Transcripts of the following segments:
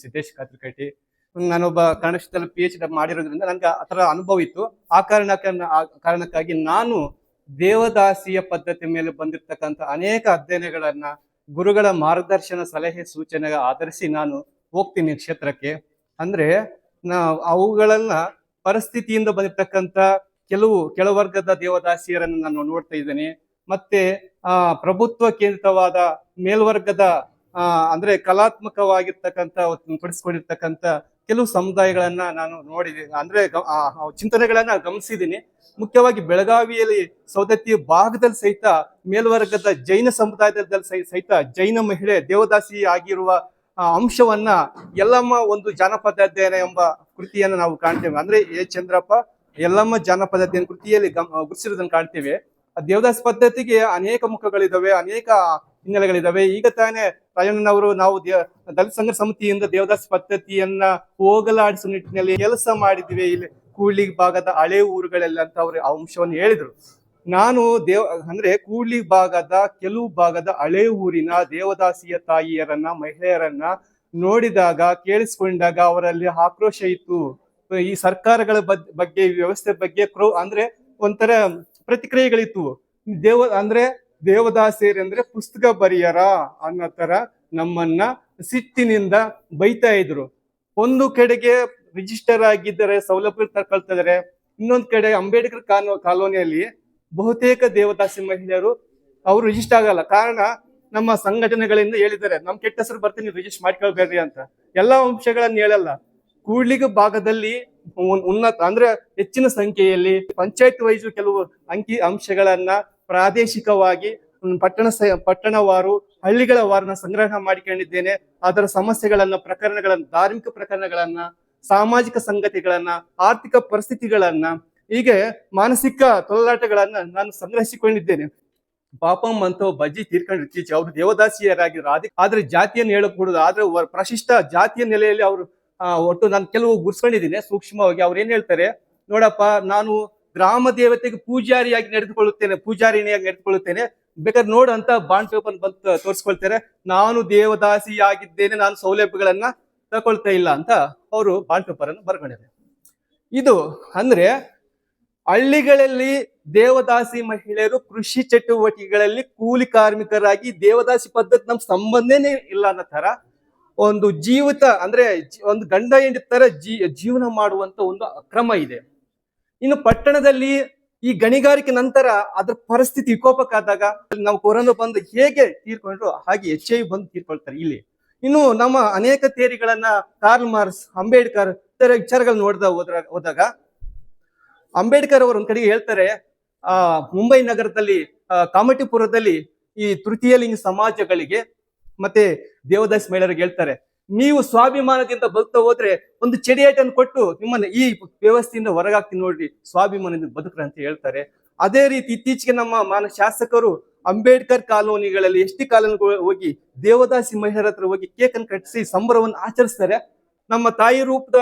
ಸಿದ್ದೇಶ್ ಕಾತ್ರಕಟ್ಟಿ. ನಾನೊಬ್ಬ Kannada P H D ಮಾಡಿರೋದ್ರಿಂದ ನನಗೆ ಆ ಥರ ಅನುಭವ ಇತ್ತು. ಆ ಕಾರಣಕ್ಕೆ ಕಾರಣಕ್ಕಾಗಿ ನಾನು ದೇವದಾಸಿಯ ಪದ್ಧತಿ ಮೇಲೆ ಬಂದಿರತಕ್ಕಂಥ ಅನೇಕ ಅಧ್ಯಯನಗಳನ್ನ, ಗುರುಗಳ ಮಾರ್ಗದರ್ಶನ ಸಲಹೆ ಸೂಚನೆ ಆಧರಿಸಿ ನಾನು ಹೋಗ್ತೀನಿ ಕ್ಷೇತ್ರಕ್ಕೆ. ಅಂದ್ರೆ ನಾ, ಅವುಗಳನ್ನ ಪರಿಸ್ಥಿತಿಯಿಂದ ಬಂದಿರತಕ್ಕಂಥ ಕೆಲವು ಕೆಳವರ್ಗದ ದೇವದಾಸಿಯರನ್ನು ನಾನು ನೋಡ್ತಾ ಇದ್ದೇನೆ. ಮತ್ತೆ, ಆ, ಪ್ರಭುತ್ವ ಕೇಂದ್ರಿತವಾದ ಮೇಲ್ವರ್ಗದ ಅಂದ್ರೆ ಕಲಾತ್ಮಕವಾಗಿರ್ತಕ್ಕಂಥ ಪಡಿಸ್ಕೊಂಡಿರ್ತಕ್ಕಂಥ ಕೆಲವು ಸಮುದಾಯಗಳನ್ನ ನಾನು ನೋಡಿದ್ದೀನಿ ಅಂದ್ರೆ ಆ ಆ ಚಿಂತನೆಗಳನ್ನ ಗಮನಿಸಿದ್ದೀನಿ. ಮುಖ್ಯವಾಗಿ ಬೆಳಗಾವಿಯಲ್ಲಿ ಸೌದತ್ತಿ ಭಾಗದಲ್ಲಿ ಸಹಿತ ಮೇಲ್ವರ್ಗದ ಜೈನ ಸಮುದಾಯದಲ್ಲಿ ಸಹಿ- ಸಹಿತ ಜೈನ ಮಹಿಳೆ ದೇವದಾಸಿ ಆಗಿರುವ ಆ, ಅಂಶವನ್ನ ಎಲ್ಲಮ್ಮ ಒಂದು ಜಾನಪದ ಅಧ್ಯಯನ ಎಂಬ ಕೃತಿಯನ್ನು ನಾವು ಕಾಣ್ತೇವೆ. ಅಂದ್ರೆ ಎ ಚಂದ್ರಪ್ಪ ಎಲ್ಲಮ್ಮ ಜಾನಪದ ಅಧ್ಯಯನ ಕೃತಿಯಲ್ಲಿ ಗಮ್ ಗುರುತಿಸಿರೋದನ್ನ ಕಾಣ್ತೇವೆ. ಆ ದೇವದಾಸ್ ಪದ್ಧತಿಗೆ ಅನೇಕ ಮುಖಗಳಿದಾವೆ ಅನೇಕ ಹಿನ್ನೆಲೆಗಳಿದಾವೆ. ಈಗ ತಾನೇ ರಾಜಣ್ಣನವರು ನಾವು ದಲಿತ ಸಂಘ ಸಮಿತಿಯಿಂದ ದೇವದಾಸ್ ಪದ್ಧತಿಯನ್ನ ಹೋಗಲಾಡಿಸುವ ನಿಟ್ಟಿನಲ್ಲಿ ಕೆಲಸ ಮಾಡಿದ್ವಿ ಇಲ್ಲಿ ಕೂಡ್ಲಿ ಭಾಗದ ಹಳೆ ಊರುಗಳೆಲ್ಲ ಅಂತ ಅವರು ಆ ಅಂಶವನ್ನು ಹೇಳಿದ್ರು. ನಾನು ದೇವ ಅಂದ್ರೆ ಕೂಡ್ಲಿ ಭಾಗದ ಕೆಲವು ಭಾಗದ ಹಳೆ ಊರಿನ ದೇವದಾಸಿಯ ತಾಯಿಯರನ್ನ, ಮಹಿಳೆಯರನ್ನ ನೋಡಿದಾಗ, ಕೇಳಿಸ್ಕೊಂಡಾಗ ಅವರಲ್ಲಿ ಆಕ್ರೋಶ ಇತ್ತು. ಈ ಸರ್ಕಾರಗಳ ಬಗ್- ಬಗ್ಗೆ, ವ್ಯವಸ್ಥೆ ಬಗ್ಗೆ ಕ್ರೋ ಅಂದ್ರೆ ಒಂಥರ ಪ್ರತಿಕ್ರಿಯೆಗಳಿತ್ತು. ದೇವ ಅಂದ್ರೆ ದೇವದಾಸಿಯರು ಅಂದ್ರೆ ಪುಸ್ತಕ ಬರೆಯರ ಅನ್ನೋ ತರ ನಮ್ಮನ್ನ ಸಿಟ್ಟಿನಿಂದ ಬೈತಾ ಇದ್ರು. ಒಂದು ಕಡೆಗೆ ರಿಜಿಸ್ಟರ್ ಆಗಿದ್ದರೆ, ಸೌಲಭ್ಯ ತಗೊಳ್ತಾ ಇನ್ನೊಂದು ಕಡೆ ಅಂಬೇಡ್ಕರ್ ಕಾನೂ ಕಾಲೋನಿಯಲ್ಲಿ ಬಹುತೇಕ ದೇವದಾಸಿ ಮಹಿಳೆಯರು ಅವರು ರಿಜಿಸ್ಟರ್ ಆಗಲ್ಲ. ಕಾರಣ ನಮ್ಮ ಸಂಘಟನೆಗಳಿಂದ ಹೇಳಿದ್ದಾರೆ, ನಮ್ ಕೆಟ್ಟ ಹೆಸರು ಬರ್ತೀನಿ ರಿಜಿಸ್ಟರ್ ಮಾಡ್ಕೊಳ್ಬೇಡ್ರಿ ಅಂತ. ಎಲ್ಲಾ ಅಂಶಗಳನ್ನ ಹೇಳಲ್ಲ. ಕೂಡ್ಲಿಗ ಭಾಗದಲ್ಲಿ ಉನ್- ಉನ್ನತ ಅಂದ್ರೆ ಹೆಚ್ಚಿನ ಸಂಖ್ಯೆಯಲ್ಲಿ ಪಂಚಾಯತ್ ವೈಸ್ ಕೆಲವು ಅಂಕಿ ಅಂಶಗಳನ್ನ ಪ್ರಾದೇಶಿಕವಾಗಿ ಪಟ್ಟಣ ಪಟ್ಟಣವಾರು ಹಳ್ಳಿಗಳ ವಾರನ ಸಂಗ್ರಹ ಮಾಡಿಕೊಂಡಿದ್ದೇನೆ. ಅದರ ಸಮಸ್ಯೆಗಳನ್ನ, ಪ್ರಕರಣಗಳನ್ನ, ಧಾರ್ಮಿಕ ಪ್ರಕರಣಗಳನ್ನ, ಸಾಮಾಜಿಕ ಸಂಗತಿಗಳನ್ನ, ಆರ್ಥಿಕ ಪರಿಸ್ಥಿತಿಗಳನ್ನ, ಹೀಗೆ ಮಾನಸಿಕ ತೊಳಲಾಟಗಳನ್ನ ನಾನು ಸಂಗ್ರಹಿಸಿಕೊಂಡಿದ್ದೇನೆ. ಪಾಪಂ ಅಂತ ಬಜ್ಜಿ ತೀರ್ಕೊಂಡು ಇತ್ತೀಚೆ ಅವರು ದೇವದಾಸಿಯರಾಗಿದ್ರು ಅದೇ ಆದ್ರೆ ಜಾತಿಯನ್ನು ಹೇಳக்கூಡದು ಆದ್ರೆ ಪ್ರಶಿಷ್ಟ ಜಾತಿಯ ನೆಲೆಯಲ್ಲಿ ಅವರು ಒಟ್ಟು ನಾನು ಕೆಲವು ಗುರ್ಸ್ಕೊಂಡಿದ್ದೀನಿ. ಸೂಕ್ಷ್ಮವಾಗಿ ಅವ್ರು ಏನ್ ಹೇಳ್ತಾರೆ? ನೋಡಪ್ಪ, ನಾನು ಗ್ರಾಮ ದೇವತೆಗೆ ಪೂಜಾರಿಯಾಗಿ ನಡೆದುಕೊಳ್ಳುತ್ತೇನೆ, ಪೂಜಾರಿಣಿಯಾಗಿ ನಡೆದುಕೊಳ್ಳುತ್ತೇನೆ. ಬೇಕಾದ್ರೆ ನೋಡು ಅಂತ ಬಾಂಡ್ ಪೇಪರ್ ಬಂದು ತೋರಿಸ್ಕೊಳ್ತಾರೆ. ನಾನು ದೇವದಾಸಿಯಾಗಿದ್ದೇನೆ, ನಾನು ಸೌಲಭ್ಯಗಳನ್ನ ತಗೊಳ್ತಾ ಇಲ್ಲ ಅಂತ ಅವರು ಬಾಂಡ್ ಪೇಪರ್ ಅನ್ನು ಬರ್ಕೊಂಡಿದೆ ಇದು ಅಂದ್ರೆ ಹಳ್ಳಿಗಳಲ್ಲಿ ದೇವದಾಸಿ ಮಹಿಳೆಯರು ಕೃಷಿ ಚಟುವಟಿಕೆಗಳಲ್ಲಿ ಕೂಲಿ ಕಾರ್ಮಿಕರಾಗಿ ದೇವದಾಸಿ ಪದ್ಧತಿ ನಮ್ ಸಂಬಂಧನೇ ಇಲ್ಲ ಅನ್ನೋ ತರ ಒಂದು ಜೀವಿತ ಅಂದ್ರೆ ಒಂದು ಗಂಡ ಹೆಂಡತಿ ತರ ಜೀವನ ಮಾಡುವಂತ ಒಂದು ಅಕ್ರಮ ಇದೆ. ಇನ್ನು ಪಟ್ಟಣದಲ್ಲಿ ಈ ಗಣಿಗಾರಿಕೆ ನಂತರ ಅದ್ರ ಪರಿಸ್ಥಿತಿ ವಿಕೋಪಕ್ಕಾದಾಗ ನಾವು ಕೊರೋನಾ ಬಂದು ಹೇಗೆ ತೀರ್ಕೊಂಡ್ರು ಹಾಗೆ ಎಚ್ ಐ ಬಂದು ತೀರ್ಕೊಳ್ತಾರೆ ಇಲ್ಲಿ. ಇನ್ನು ನಮ್ಮ ಅನೇಕ ಥಿಯರಿಗಳನ್ನ ಕಾರ್ಲ್ ಮಾರ್ಸ್ ಅಂಬೇಡ್ಕರ್ ಇತರ ವಿಚಾರಗಳು ನೋಡ್ದ ಹೋದ್ರ, ಹೋದಾಗ ಅಂಬೇಡ್ಕರ್ ಅವರು ಒಂದ್ ಕಡೆಗೆ ಹೇಳ್ತಾರೆ, ಆ, ಮುಂಬೈ ನಗರದಲ್ಲಿ ಕಾಮಟಿಪುರದಲ್ಲಿ ಈ ತೃತೀಯ ಲಿಂಗ ಸಮಾಜಗಳಿಗೆ ಮತ್ತೆ ದೇವದಾಸ್ ಮಹಿಳೆಯರಿಗೆ ಹೇಳ್ತಾರೆ ನೀವು ಸ್ವಾಭಿಮಾನದಿಂದ ಬದುಕ್ತಾ ಹೋದ್ರೆ ಒಂದು ಚೆಡಿಯೇಟನ್ನು ಕೊಟ್ಟು ನಿಮ್ಮನ್ನ ಈ ವ್ಯವಸ್ಥೆಯಿಂದ ಹೊರಗಾಗ್ತೀನಿ ನೋಡ್ರಿ, ಸ್ವಾಭಿಮಾನದಿಂದ ಬದುಕ್ರ ಅಂತ ಹೇಳ್ತಾರೆ. ಅದೇ ರೀತಿ ಇತ್ತೀಚೆಗೆ ನಮ್ಮ ಮಾನ ಶಾಸಕರು ಅಂಬೇಡ್ಕರ್ ಕಾಲೋನಿಗಳಲ್ಲಿ ಎಸ್ ಟಿ ಹೋಗಿ ದೇವದಾಸಿ ಮಹಿಳೆಯರ ಹತ್ರ ಹೋಗಿ ಕೇಕ್ ಅನ್ನು ಕಟ್ಟಿಸಿ ಸಂಭ್ರಮವನ್ನು ಆಚರಿಸ್ತಾರೆ. ನಮ್ಮ ತಾಯಿ ರೂಪದ,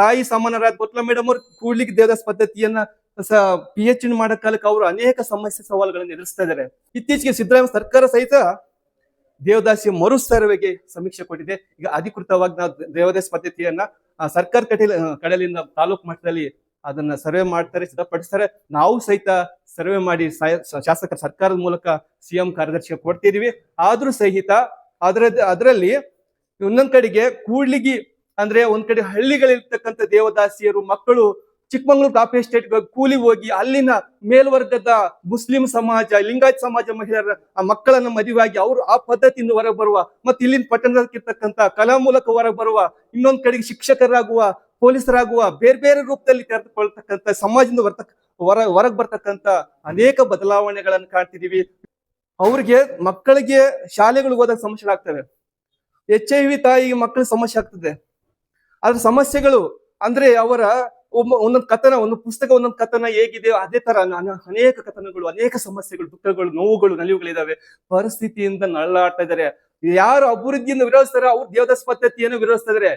ತಾಯಿ ಸಮಾನರಾದ ಬೊಟ್ಲ ಮೇಡಮ್ ಅವರು ಕೂಡ್ಲಿಕ್ಕೆ ದೇವದಾಸ್ ಪದ್ಧತಿಯನ್ನ ಪಿ ಎಚ್ ಡಿ ಮಾಡೋ ಕಾಲಕ್ಕೆ ಅವರು ಅನೇಕ ಸಮಸ್ಯೆ ಸವಾಲುಗಳನ್ನು ಎದುರಿಸ್ತಾ ಇದ್ದಾರೆ. ಇತ್ತೀಚೆಗೆ ಸಿದ್ದರಾಮಯ್ಯ ಸರ್ಕಾರ ಸಹಿತ ದೇವದಾಸಿಯ ಮರು ಸರ್ವೆಗೆ ಸಮೀಕ್ಷೆ ಕೊಟ್ಟಿದೆ. ಈಗ ಅಧಿಕೃತವಾಗಿ ನಾವು ದೇವದಾಸಿ ಪದ್ಧತಿಯನ್ನ ಸರ್ಕಾರ ಕಟೀಲ್ ಕಡಲಿಂದ ತಾಲೂಕು ಮಟ್ಟದಲ್ಲಿ ಅದನ್ನ ಸರ್ವೆ ಮಾಡ್ತಾರೆ, ಸಿದ್ಧಪಡಿಸ್ತಾರೆ. ನಾವು ಸಹಿತ ಸರ್ವೆ ಮಾಡಿ ಶಾಸಕರ ಶಾಸಕ, ಸರ್ಕಾರದ ಮೂಲಕ ಸಿಎಂ ಕಾರ್ಯದರ್ಶಿಗೆ ಕೊಡ್ತಿದೀವಿ. ಆದ್ರೂ ಸಹಿತ ಅದರ ಅದರಲ್ಲಿ ಇನ್ನೊಂದ್ ಕಡೆಗೆ ಕೂಡ್ಲಿಗಿ ಅಂದ್ರೆ ಒಂದ್ ಕಡೆ ಹಳ್ಳಿಗಳಿರ್ತಕ್ಕಂಥ ದೇವದಾಸಿಯರು, ಮಕ್ಕಳು ಚಿಕ್ಕಮಂಗ್ಳೂರು ಕಾಫಿ ಎಸ್ಟೇಟ್ ಕೂಲಿ ಹೋಗಿ ಅಲ್ಲಿನ ಮೇಲ್ವರ್ಗದ ಮುಸ್ಲಿಂ ಸಮಾಜ, ಲಿಂಗಾಯತ್ ಸಮಾಜ ಮಹಿಳೆಯರ ಮಕ್ಕಳನ್ನ ಮದುವೆಯಾಗಿ ಅವರು ಆ ಪದ್ಧತಿಯಿಂದ ಹೊರಗೆ ಬರುವ ಮತ್ತೆ ಇಲ್ಲಿನ ಪಟ್ಟಣದಕ್ಕಿರ್ತಕ್ಕಂಥ ಕಲಾ ಮೂಲಕ ಹೊರಗೆ ಬರುವ ಇನ್ನೊಂದ್ ಕಡೆಗೆ ಶಿಕ್ಷಕರಾಗುವ, ಪೊಲೀಸರಾಗುವ ಬೇರೆ ಬೇರೆ ರೂಪದಲ್ಲಿ ತೆರೆದುಕೊಳ್ತಕ್ಕಂಥ ಸಮಾಜದಿಂದ ಬರ್ತಕ್ಕ ಹೊರ, ಹೊರಗೆ ಬರ್ತಕ್ಕಂಥ ಅನೇಕ ಬದಲಾವಣೆಗಳನ್ನು ಕಾಣ್ತಿದೀವಿ. ಅವ್ರಿಗೆ ಮಕ್ಕಳಿಗೆ ಶಾಲೆಗಳು ಹೋದಾಗ ಸಮಸ್ಯೆಗಳಾಗ್ತವೆ ಎಚ್ ಐ ವಿ ತಾಯಿ ಮಕ್ಕಳ ಸಮಸ್ಯೆ ಆಗ್ತದೆ. ಅದ್ರ ಸಮಸ್ಯೆಗಳು ಅಂದ್ರೆ ಅವರ ಒಬ್ಬ ಒಂದೊಂದು ಕಥನ ಒಂದು ಪುಸ್ತಕ, ಒಂದೊಂದು ಕಥನ ಹೇಗಿದೆ, ಅದೇ ತರ ನಾನು ಅನೇಕ ಕಥನಗಳು, ಅನೇಕ ಸಮಸ್ಯೆಗಳು, ದುಃಖಗಳು, ನೋವುಗಳು ನಲಿವುಗಳಿದಾವೆ ಪರಿಸ್ಥಿತಿಯಿಂದ ನರಳಾಡ್ತಾ ಇದಾರೆ ಯಾರು ಅಭಿವೃದ್ಧಿಯನ್ನು ವಿರೋಧಿಸ್ತಾರೆ ಅವ್ರು ದೇವದಾಸ್ ಪದ್ಧತಿಯನ್ನು ವಿರೋಧಿಸ್ತಾ ಇದಾರೆ